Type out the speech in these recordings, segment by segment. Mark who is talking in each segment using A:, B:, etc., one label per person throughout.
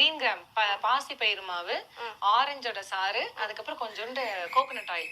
A: Green gram பாசி பயிறு மாவு ஆரஞ்சோட சாறு அதுக்கப்புறம் கொஞ்சோண்டு கோகோனட் ஆயில்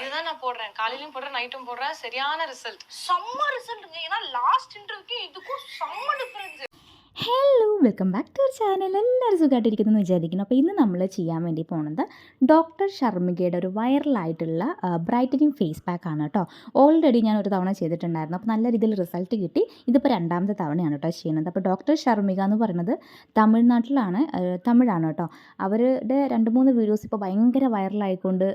A: இதுதான் நான் போடுறேன். காலையிலயும் போடுறேன் நைட்டும் போடுறேன். சரியான ரிசல்ட்
B: செம்ம ரிசல்ட்டுங்க ஏன்னா லாஸ்ட் இன்டர்வியூக்கு இதுக்கும் செம்ம difference
C: hello welcome back to our channel എല്ലാവരും സുഖമായിട്ടിരിക്കുന്നു എന്ന് വിചാരിക്കുന്നു. അപ്പോൾ ഇന്ന് നമ്മൾ ചെയ്യാൻ വേണ്ടി പോകുന്നത് ഡോക്ടർ ഷർമികയുടെ ഒരു വൈറലായിട്ടുള്ള ബ്രൈറ്റനിങ് ഫേസ് പാക്ക് ആണ് കേട്ടോ ഓൾറെഡി ഞാൻ ഒരു തവണ ചെയ്തിട്ടുണ്ടായിരുന്നു. അപ്പോൾ നല്ല രീതിയിൽ റിസൾട്ട് കിട്ടി. ഇതിപ്പോൾ രണ്ടാമത്തെ തവണയാണ് കേട്ടോ ചെയ്യുന്നത്. അപ്പോൾ ഡോക്ടർ ഷർമിക എന്ന് പറയുന്നത് തമിഴ്നാട്ടിലാണ് തമിഴാണ് കേട്ടോ അവരുടെ രണ്ട് മൂന്ന് വീഡിയോസ് ഇപ്പോൾ ഭയങ്കര വൈറലായിക്കൊണ്ട്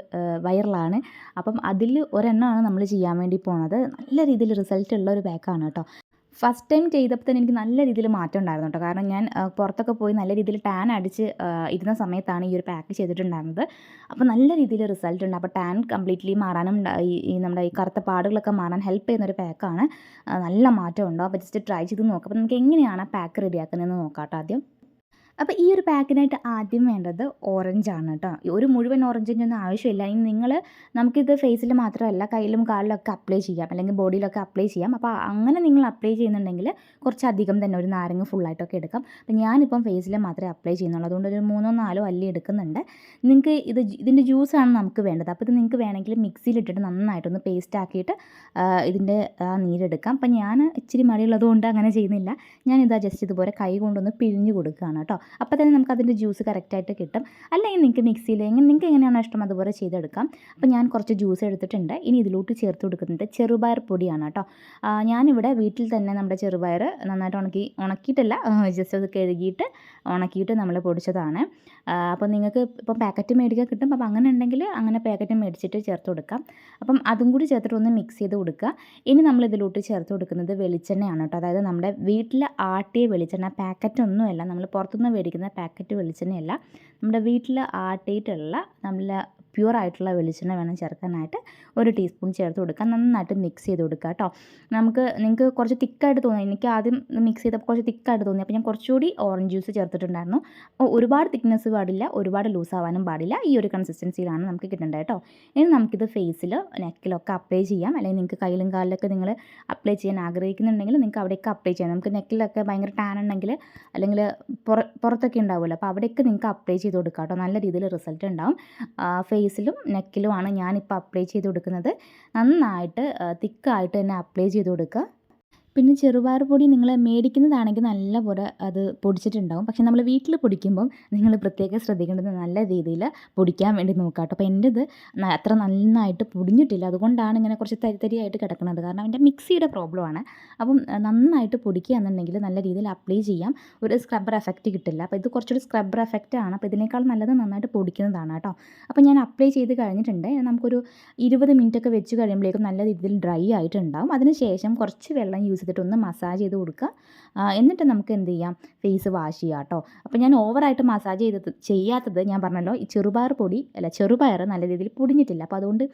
C: വൈറലാണ് അപ്പം അതിൽ ഒരെണ്ണമാണ് നമ്മൾ ചെയ്യാൻ വേണ്ടി പോണത്. നല്ല രീതിയിൽ റിസൾട്ട് ഉള്ള ഒരു പാക്കാണ് കേട്ടോ ഫസ്റ്റ് ടൈം ചെയ്തപ്പോൾ തന്നെ എനിക്ക് നല്ല രീതിയിൽ മാറ്റം ഉണ്ടായിരുന്നു കേട്ടോ. കാരണം ഞാൻ പുറത്തൊക്കെ പോയി നല്ല രീതിയിൽ ടാൻ അടിച്ച് ഇരുന്ന സമയത്താണ് ഈ ഒരു പാക്ക് ചെയ്തിട്ടുണ്ടായിരുന്നത്. അപ്പോൾ നല്ല രീതിയിൽ റിസൾട്ട് ഉണ്ട്. അപ്പോൾ ടാൻ കംപ്ലീറ്റ്ലി മാറാനും ഈ നമ്മുടെ ഈ കറുത്ത പാടുകളൊക്കെ മാറാൻ ഹെൽപ്പ് ചെയ്യുന്ന ഒരു പാക്കാണ് നല്ല മാറ്റം ഉണ്ടോ? അപ്പോൾ ജസ്റ്റ് ട്രൈ ചെയ്ത് നോക്കാം. അപ്പോൾ നമുക്ക് എങ്ങനെയാണ് പാക്ക് റെഡിയാക്കുന്നതെന്ന് നോക്കാം കേട്ടോ ആദ്യം. അപ്പോൾ ഈ ഒരു പാക്കിനായിട്ട് ആദ്യം വേണ്ടത് ഓറഞ്ചാണ് കേട്ടോ. ഒരു മുഴുവൻ ഓറഞ്ചിന്റെ ഒന്നും ആവശ്യമില്ല. ഇനി നിങ്ങൾ നമുക്കിത് ഫേസിൽ മാത്രമല്ല കയ്യിലും കാലിലൊക്കെ അപ്ലൈ ചെയ്യാം. അല്ലെങ്കിൽ ബോഡിയിലൊക്കെ അപ്ലൈ ചെയ്യാം. അപ്പോൾ അങ്ങനെ നിങ്ങൾ അപ്ലൈ ചെയ്യുന്നുണ്ടെങ്കിൽ കുറച്ചധികം തന്നെ ഒരു നാരങ്ങ ഫുള്ളായിട്ടൊക്കെ എടുക്കാം. അപ്പോൾ ഞാനിപ്പം ഫേസിൽ മാത്രമേ അപ്ലൈ ചെയ്യുന്നുള്ളൂ. അതുകൊണ്ട് ഒരു മൂന്നോ നാലോ അല്ലി എടുക്കുന്നുണ്ട്. നിങ്ങൾക്ക് ഇത് ഇതിന്റെ ജ്യൂസാണ് നമുക്ക് വേണ്ടത്. അപ്പോൾ ഇത് നിങ്ങൾക്ക് വേണമെങ്കിൽ മിക്സിയിലിട്ടിട്ട് നന്നായിട്ടൊന്ന് പേസ്റ്റ് ആക്കിയിട്ട് ഇതിന്റെ ആ നീരെടുക്കാം. അപ്പം ഞാൻ ഇച്ചിരി മടിയുള്ളതുകൊണ്ട് അങ്ങനെ ചെയ്യുന്നില്ല. ഞാനിതാ ജസ്റ്റ് ഇതുപോലെ കൈ കൊണ്ടൊന്ന് പിഴിഞ്ഞ് കൊടുക്കുകയാണ് കേട്ടോ. അപ്പോൾ തന്നെ നമുക്ക് അതിന്റെ ജ്യൂസ് കറക്റ്റായിട്ട് കിട്ടും. അല്ലെങ്കിൽ നിങ്ങൾക്ക് മിക്സിയിൽ എങ്ങനെ നിങ്ങൾക്ക് എങ്ങനെയാണോ ഇഷ്ടം അതുപോലെ ചെയ്തെടുക്കാം. അപ്പോൾ ഞാൻ കുറച്ച് ജ്യൂസ് എടുത്തിട്ടുണ്ട്. ഇനി ഇതിലോട്ട് ചേർത്ത് കൊടുക്കുന്നത് ചെറുപയർ പൊടിയാണ് കേട്ടോ. ഞാനിവിടെ വീട്ടിൽ തന്നെ നമ്മുടെ ചെറുപയർ നന്നായിട്ട് ഉണക്കി ഉണക്കിയിട്ടല്ല ജസ്റ്റ് അത് കഴുകിയിട്ട് ഉണക്കിയിട്ട് നമ്മൾ പൊടിച്ചതാണ്. അപ്പോൾ നിങ്ങൾക്ക് ഇപ്പം പാക്കറ്റ് മേടിക്കാൻ കിട്ടും. അപ്പോൾ അങ്ങനെ ഉണ്ടെങ്കിൽ അങ്ങനെ പാക്കറ്റ് മേടിച്ചിട്ട് ചേർത്ത് കൊടുക്കാം. അപ്പം അതും കൂടി ചേർത്തിട്ട് ഒന്ന് മിക്സ് ചെയ്ത് കൊടുക്കുക. ഇനി നമ്മൾ ഇതിലോട്ട് ചേർത്ത് കൊടുക്കുന്നത് വെളിച്ചെണ്ണയാണ് കേട്ടോ. അതായത് നമ്മുടെ വീട്ടിൽ ആട്ടിയ വെളിച്ചെണ്ണ പാക്കറ്റ് ഒന്നുമല്ല. നമ്മൾ പുറത്തുനിന്ന് മേടിക്കുന്ന പാക്കറ്റ് വെളിച്ചെണ്ണയല്ല. നമ്മുടെ വീട്ടിൽ ആട്ടിയിട്ടുള്ള നമ്മൾ പ്യുവർ ആയിട്ടുള്ള വെളിച്ചെണ്ണ വേണം ചേർക്കാനായിട്ട് ഒരു ടീസ്പൂൺ ചേർത്ത് കൊടുക്കുക നന്നായിട്ട് മിക്സ് ചെയ്ത് കൊടുക്കുക കേട്ടോ നമുക്ക് നിങ്ങൾക്ക് കുറച്ച് തിക്കായിട്ട് തോന്നി എനിക്ക് ആദ്യം മിക്സ് ചെയ്തപ്പോൾ കുറച്ച് തിക്കായിട്ട് തോന്നി അപ്പോൾ ഞാൻ കുറച്ചുകൂടി ഓറഞ്ച് ജ്യൂസ് ചേർത്തിട്ടുണ്ടായിരുന്നു. ഒരുപാട് തിക്നെസ് പാടില്ല ഒരുപാട് ലൂസ് ആവാനും പാടില്ല. ഈ ഒരു കൺസിസ്റ്റൻസിയിലാണ് നമുക്ക് കിട്ടേണ്ടത് കേട്ടോ ഇനി നമുക്കിത് ഫേസിൽ നെക്കിലൊക്കെ അപ്ലൈ ചെയ്യാം. അല്ലെങ്കിൽ നിങ്ങൾക്ക് കയ്യിലും കാലിലൊക്കെ നിങ്ങൾ അപ്ലൈ ചെയ്യാൻ ആഗ്രഹിക്കുന്നുണ്ടെങ്കിൽ നിങ്ങൾക്ക് അവിടെയൊക്കെ അപ്ലൈ ചെയ്യാം. നമുക്ക് നെക്കിലൊക്കെ ഭയങ്കര ടാൻ ഉണ്ടെങ്കിൽ അല്ലെങ്കിൽ പുറ പുറത്തൊക്കെ ഉണ്ടാവുമല്ലോ അപ്പോൾ അവിടെയൊക്കെ നിങ്ങൾക്ക് അപ്ലൈ ചെയ്ത് കൊടുക്കാം കേട്ടോ നല്ല രീതിയിൽ റിസൾട്ട് ഉണ്ടാവും. ഫേസിലും നെക്കിലുമാണ് ഞാനിപ്പോൾ അപ്ലൈ ചെയ്ത് കൊടുക്കുന്നത്. നന്നായിട്ട് തിക്കായിട്ട് തന്നെ അപ്ലൈ ചെയ്ത് കൊടുക്കുക. പിന്നെ ചെറുപയർ പൊടി നിങ്ങൾ മേടിക്കുന്നതാണെങ്കിൽ നല്ല പോലെ അത് പൊടിച്ചിട്ടുണ്ടാവും. പക്ഷേ നമ്മൾ വീട്ടിൽ പൊടിക്കുമ്പം നിങ്ങൾ പ്രത്യേകം ശ്രദ്ധിക്കേണ്ടത് നല്ല രീതിയിൽ പൊടിക്കാൻ വേണ്ടി നോക്കുക കേട്ടോ. അപ്പോൾ എന്റെത് അത്ര നന്നായിട്ട് പൊടിഞ്ഞിട്ടില്ല. അതുകൊണ്ടാണ് ഇങ്ങനെ കുറച്ച് തരിത്തരിയായിട്ട് കിടക്കുന്നത് കാരണം എന്റെ മിക്സിയുടെ പ്രോബ്ലമാണ്. അപ്പം നന്നായിട്ട് പൊടിക്കുക എന്നുണ്ടെങ്കിൽ നല്ല രീതിയിൽ അപ്ലൈ ചെയ്യാം. ഒരു സ്ക്രബ്ബർ എഫക്റ്റ് കിട്ടില്ല. അപ്പോൾ ഇത് കുറച്ചൊരു സ്ക്രബ്ബർ എഫക്റ്റ് ആണ്. അപ്പോൾ ഇതിനേക്കാൾ നല്ലത് നന്നായിട്ട് പൊടിക്കുന്നതാണ് കേട്ടോ. അപ്പോൾ ഞാൻ അപ്ലൈ ചെയ്ത് കഴിഞ്ഞിട്ടുണ്ട്. നമുക്കൊരു ഇരുപത് മിനിറ്റ് ഒക്കെ വെച്ച് കഴിയുമ്പോഴേക്കും നല്ല രീതിയിൽ ഡ്രൈ ആയിട്ടുണ്ടാവും. അതിനുശേഷം കുറച്ച് വെള്ളം യൂസ് ചെയ്തിട്ട് ഒന്ന് മസാജ് ചെയ്ത് കൊടുക്കുക. എന്നിട്ട് നമുക്ക് എന്ത് ചെയ്യാം? ഫേസ് വാഷ് ചെയ്യാം കേട്ടോ. അപ്പോൾ ഞാൻ ഓവറായിട്ട് മസാജ് ചെയ്തത് ചെയ്യാത്തത് ഞാൻ പറഞ്ഞല്ലോ ഈ ചെറുപയർ പൊടി അല്ല ചെറുപയർ നല്ല രീതിയിൽ പൊടിഞ്ഞിട്ടില്ല. അപ്പോൾ അതുകൊണ്ട്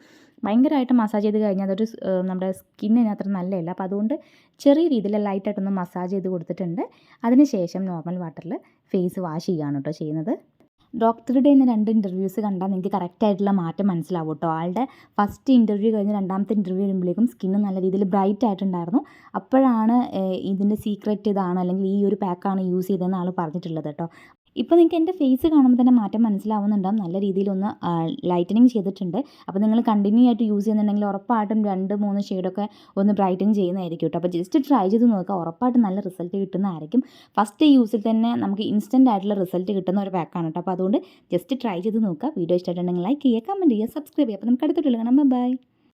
C: ഭയങ്കരമായിട്ട് മസാജ് ചെയ്ത് കഴിഞ്ഞാൽ അതൊരു നമ്മുടെ സ്കിന്നിന് അത്ര നല്ലതല്ല. അപ്പോൾ അതുകൊണ്ട് ചെറിയ രീതിയിൽ ലൈറ്റായിട്ടൊന്ന് മസാജ് ചെയ്ത് കൊടുത്തിട്ടുണ്ട്. അതിന് ശേഷം നോർമൽ വാട്ടറിൽ ഫേസ് വാഷ് ചെയ്യുകയാണ് കേട്ടോ ചെയ്യുന്നത്. ഡോക്ടറുടെ തന്നെ രണ്ട് ഇന്റർവ്യൂസ് കണ്ടാൽ നിങ്ങൾക്ക് കറക്റ്റായിട്ടുള്ള മാറ്റം മനസ്സിലാവും കേട്ടോ ആളുടെ ഫസ്റ്റ് ഇന്റർവ്യൂ കഴിഞ്ഞ് രണ്ടാമത്തെ ഇന്റർവ്യൂ വരുമ്പോഴേക്കും സ്കിന്ന് നല്ല രീതിയിൽ ബ്രൈറ്റ് ആയിട്ടുണ്ടായിരുന്നു. അപ്പോഴാണ് ഇതിന്റെ സീക്രറ്റ് ഇതാണ് അല്ലെങ്കിൽ ഈ ഒരു പാക്കാണ് യൂസ് ചെയ്തതെന്ന് ആൾ പറഞ്ഞിട്ടുള്ളത് കേട്ടോ ഇപ്പോൾ നിങ്ങൾക്ക് എന്റെ ഫേസ് കാണുമ്പോൾ തന്നെ മാറ്റം മനസ്സിലാവുന്നുണ്ടാവും. നല്ല രീതിയിലൊന്ന് ലൈറ്റനിങ് ചെയ്തിട്ടുണ്ട്. അപ്പോൾ നിങ്ങൾ കണ്ടിന്യൂ ആയിട്ട് യൂസ് ചെയ്യുന്നുണ്ടെങ്കിൽ ഉറപ്പായിട്ടും രണ്ട് മൂന്ന് ഷെയ്ഡൊക്കെ ഒന്ന് ബ്രൈറ്റൻ ചെയ്യുന്നതായിരിക്കും കേട്ടോ അപ്പോൾ ജസ്റ്റ് ട്രൈ ചെയ്ത് നോക്കുക. ഉറപ്പായിട്ടും നല്ല റിസൾട്ട് കിട്ടുന്നതായിരിക്കും. ഫസ്റ്റ് യൂസിൽ തന്നെ നമുക്ക് ഇൻസ്റ്റന്റ് ആയിട്ടുള്ള റിസൾട്ട് കിട്ടുന്ന ഒരു പാക്കാണ് കേട്ടോ അപ്പോൾ അതുകൊണ്ട് ജസ്റ്റ് ട്രൈ ചെയ്ത് നോക്കുക. വീഡിയോ ഇഷ്ടമായിട്ടുണ്ടെങ്കിൽ ലൈക്ക് ചെയ്യുക കമന്റ് ചെയ്യുക സബ്സ്ക്രൈബ് ചെയ്യുക. അപ്പോൾ നമുക്ക് അടുത്തിട്ടുള്ള കാണാം. ബൈ